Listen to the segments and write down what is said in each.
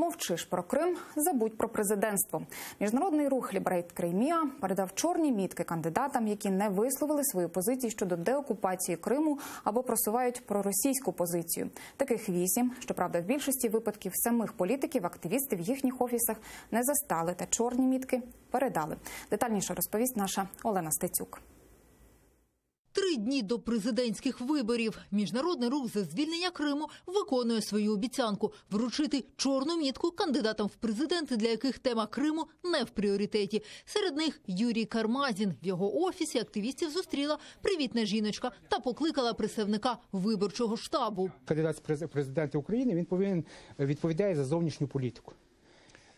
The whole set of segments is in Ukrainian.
Мовчиш про Крим, забудь про президентство. Міжнародний рух Лібрейт Креймія передав чорні мітки кандидатам, які не висловили свою позицію щодо деокупації Криму або просувають проросійську позицію. Таких вісім. Щоправда, в більшості випадків самих політиків активісти в їхніх офісах не застали та чорні мітки передали. Детальніше розповість наша Олена Стецюк. Три дні до президентських виборів міжнародний рух за звільнення Криму виконує свою обіцянку вручити чорну мітку кандидатам в президенти, для яких тема Криму не в пріоритеті. Серед них Юрій Кармазін. В його офісі активістів зустріла привітна жіночка та покликала представника виборчого штабу. кандидат в України він повинен е, відповідає за зовнішню політику.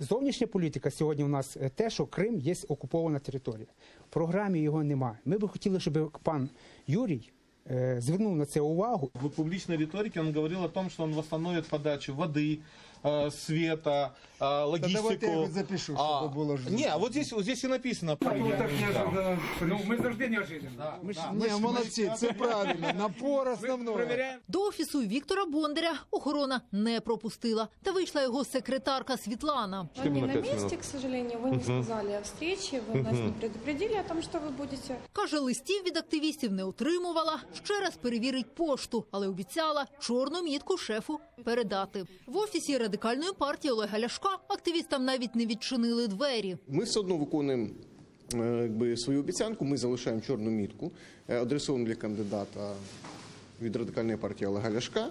Зовнішня політика сьогодні у нас е, те, що Крим є окупована територія. В програмі його немає. Ми би хотіли, щоб пан Юрій е, звернув на це увагу. В публичной риторике он говорил о том, что он восстановит подачу воды, э, света, э, логистику. давайте я его запишу, А, чтобы было же- Не, а вот здесь, вот здесь и написано. Ну, ми завжди неожиданно. Ми ж Не, молодці, це правильно. Напор основного. До офісу Віктора Бондаря охорона не пропустила. Та вийшла його секретарка Світлана. Вы не на месте, к сожалению, вы не сказали о встрече, вы нас не предупредили о том, что вы будете. Каже, листів від активістів не отримувала. Ще раз перевірить пошту, але обіцяла чорну мітку шефу передати. В офісі радикальної партії Олега Ляшка активістам навіть не відчинили двері. Ми все одно виконуємо е, якби, свою обіцянку. Ми залишаємо чорну мітку, е, адресовану для кандидата від радикальної партії Олега Ляшка.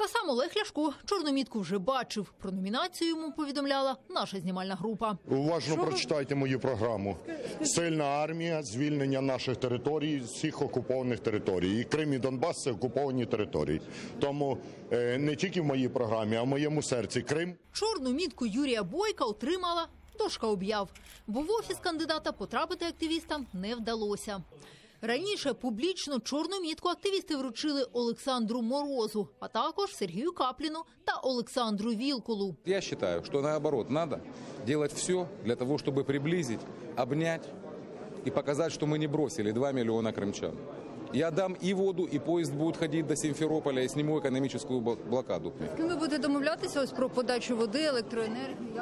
Та сам Олег Ляшко чорну мітку вже бачив. Про номінацію йому повідомляла наша знімальна група. Уважно прочитайте мою програму. Сильна армія, звільнення наших територій, всіх окупованих територій. І Крим і Донбас це окуповані території. Тому е, не тільки в моїй програмі, а в моєму серці Крим. Чорну мітку Юрія Бойка отримала дошка об'яв, бо в офіс кандидата потрапити активістам не вдалося. Раніше публічно чорну мітку активісти вручили Олександру Морозу, а також Сергію Капліну та Олександру Вілкулу. Я считаю, что наоборот, надо делать все для того, чтобы приблизить, обнять и показать, что мы не бросили 2 миллиона крымчан. Я дам и воду, и поезд будет ходить до Симферополя, и сниму экономическую бл- блокаду. З ким ви будете домовлятися ось про подачу води, електроенергії?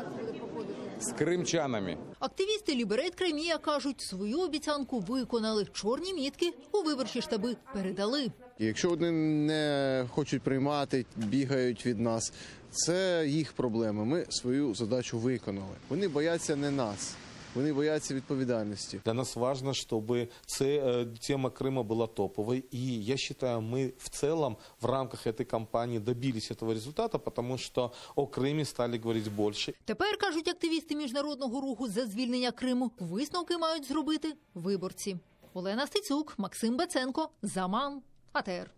С крымчанами. Активісти Ліберет Кремія кажуть, свою обіцянку виконали. Чорні мітки у виборчі штаби передали. Якщо вони не хочуть приймати, бігають від нас, це їх проблема. Ми свою задачу виконали. Вони бояться не нас, вони бояться відповідальності. Для нас важно, чтобы це, э, тема Крыма была топовой. И я считаю, мы в целом в рамках этой кампании добились этого результата, потому что о Крыме стали говорить больше. Тепер кажуть активісти міжнародного руху за звільнення Криму. Висновки мають зробити виборці. Олена Стецюк, Максим Беценко, Заман, АТР.